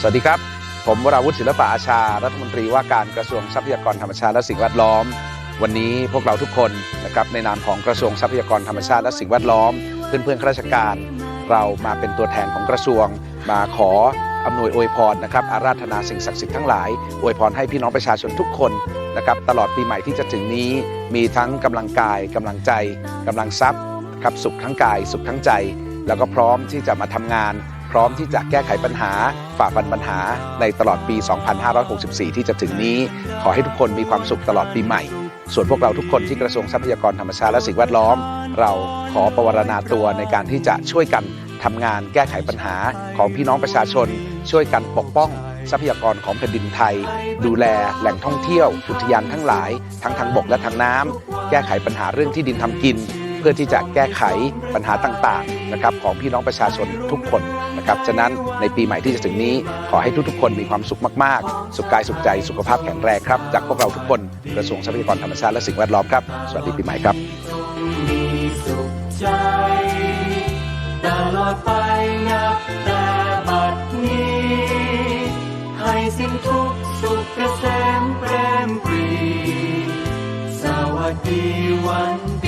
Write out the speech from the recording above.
สวัสดีครับ ผมวราวุฒิศิลปะอาชา รัฐมนตรีว่าการกระทรวงทรัพยากรธรรมชาติและสิ่งแวดล้อม วันนี้พวกเราทุกคนนะครับในนามของกระทรวงทรัพยากรธรรมชาติและสิ่งแวดล้อม เพื่อนๆข้าราชการ เรามาเป็นตัวแทนของกระทรวง มาขออำนวยอวยพรนะครับอาราธนาสิ่งศักดิ์สิทธิ์ทั้งหลายอวยพรให้พี่น้องประชาชนทุกคนนะครับตลอดปีใหม่ที่จะถึงนี้ มีทั้งกำลังกายกำลังใจกำลังทรัพย์ครับสุขทั้งกาย สุขทั้งใจ แล้วก็พร้อมที่จะมาทำงาน พร้อมที่จะแก้ไขปัญหาฝ่าฟันปัญหาในตลอดปี 2564 ที่จะถึงนี้ ขอให้ทุกคนมีความสุขตลอดปีใหม่ ส่วนพวกเราทุกคนที่กระทรวงทรัพยากรธรรมชาติและสิ่งแวดล้อม เราขอประวรณาตัวในการที่จะช่วยกันทำงานแก้ไขปัญหาของพี่น้องประชาชน ช่วยกันปกป้องทรัพยากรของแผ่นดินไทย ดูแลแหล่งท่องเที่ยว อุทยานทั้งหลาย ทั้งทางบกและทางน้ำแก้ไขปัญหาเรื่องที่ดินทำกิน เพื่อที่จะแก้ไขปัญหาต่างๆนะครับของพี่น้องประชาชนทุกคนนะครับฉะนั้นในปีใหม่ที่จะถึงนี้ ขอให้ทุกๆคนมีความสุขมากๆ สุขกายสุขใจสุขภาพแข็งแรงครับจากพวกเราทุกคนกระทรวงทรัพยากรธรรมชาติและสิ่งแวดล้อมครับสวัสดีปีใหม่ครับตลอดไปนับแต่บัดนี้ ให้สิ้นทุกสุขเกษมแปรมปรี สวัสดีวัน